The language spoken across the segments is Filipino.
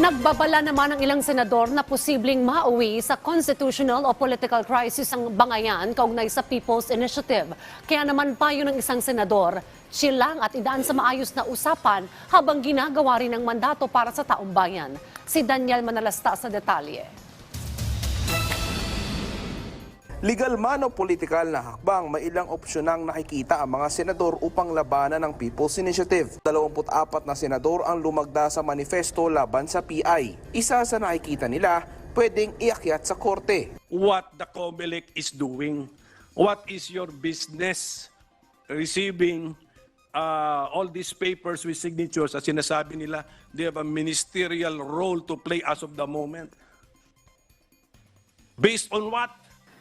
Nagbabala naman ang ilang senador na posibleng mauwi sa constitutional o political crisis ang bangayan kaugnay sa People's Initiative. Kaya naman payo ng isang senador, chilang at idaan sa maayos na usapan habang ginagawa rin ang mandato para sa taong bayan. Si Daniel Manalasta sa detalye. Legal man o political na hakbang, may ilang opsyonang nakikita ang mga senador upang labanan ng People's Initiative. 24 na senador ang lumagda sa manifesto laban sa PI. Isa sa nakikita nila, pwedeng iakyat sa korte. what the COMELEC is doing. What is your business receiving uh, all these papers with signatures? As sinasabi nila, they have a ministerial role to play as of the moment. Based on what?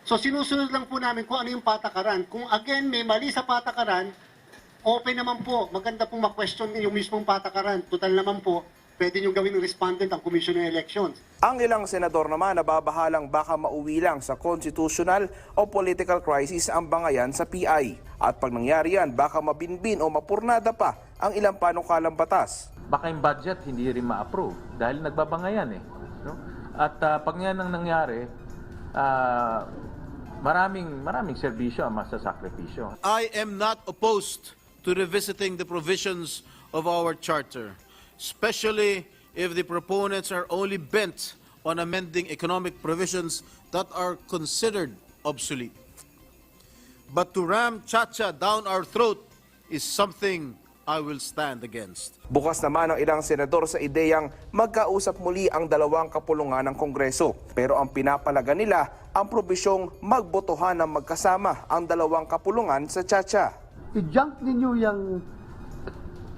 So sinusunod lang po namin kung ano yung patakaran. Kung again may mali sa patakaran, open naman po. Maganda pong ma-question yung mismong patakaran. Total naman po, pwede nyo gawin ng respondent ang Commission on Elections. Ang ilang senador naman nababahalang baka mauwi lang sa constitutional o political crisis ang bangayan sa PI. At pag nangyari yan, baka mabinbin o mapurnada pa ang ilang panukalang batas. baka yung budget hindi rin ma-approve dahil nagbabangayan eh. No? At ah, pag yan ang nangyari, ah, maraming maraming serbisyo ang masasakripisyo. I am not opposed to revisiting the provisions of our charter, especially if the proponents are only bent on amending economic provisions that are considered obsolete. But to ram Chacha down our throat is something I will stand against. Bukas naman ang ilang senador sa ideyang magkausap muli ang dalawang kapulungan ng Kongreso. Pero ang pinapalaga nila ang probisyong magbotohan ng magkasama ang dalawang kapulungan sa Chacha. i-junk ninyo yung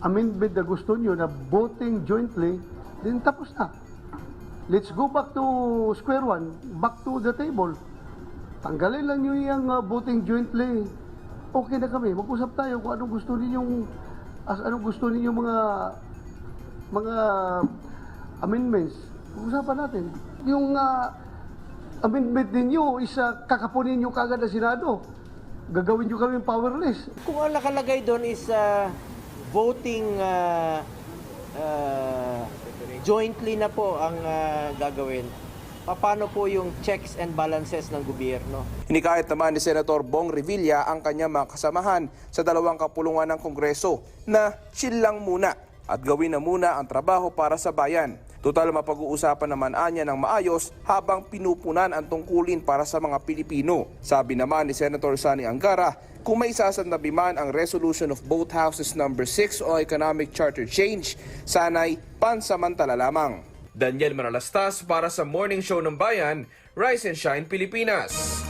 amendment na gusto nyo na voting jointly, then tapos na. Let's go back to square one, back to the table. Tanggalin lang nyo yung uh, voting jointly. Okay na kami. Mag-usap tayo kung anong gusto ninyong as anong gusto ninyong mga mga amendments. Pag-usapan natin. Yung uh, amendment ninyo is uh, kakapunin nyo kagad na Senado. Gagawin nyo kami powerless. Kung ang nakalagay doon is uh, voting uh, uh, jointly na po ang uh, gagawin, paano po yung checks and balances ng gobyerno? Hinikayat naman ni Senator Bong Revilla ang kanyang mga kasamahan sa dalawang kapulungan ng Kongreso na chill lang muna at gawin na muna ang trabaho para sa bayan. Total mapag-uusapan naman anya ng maayos habang pinupunan ang tungkulin para sa mga Pilipino. Sabi naman ni Senator Sani Angara, kung may sasandabi man ang resolution of both houses number 6 o economic charter change, sana'y pansamantala lamang. Daniel Manalastas para sa Morning Show ng Bayan, Rise and Shine Pilipinas.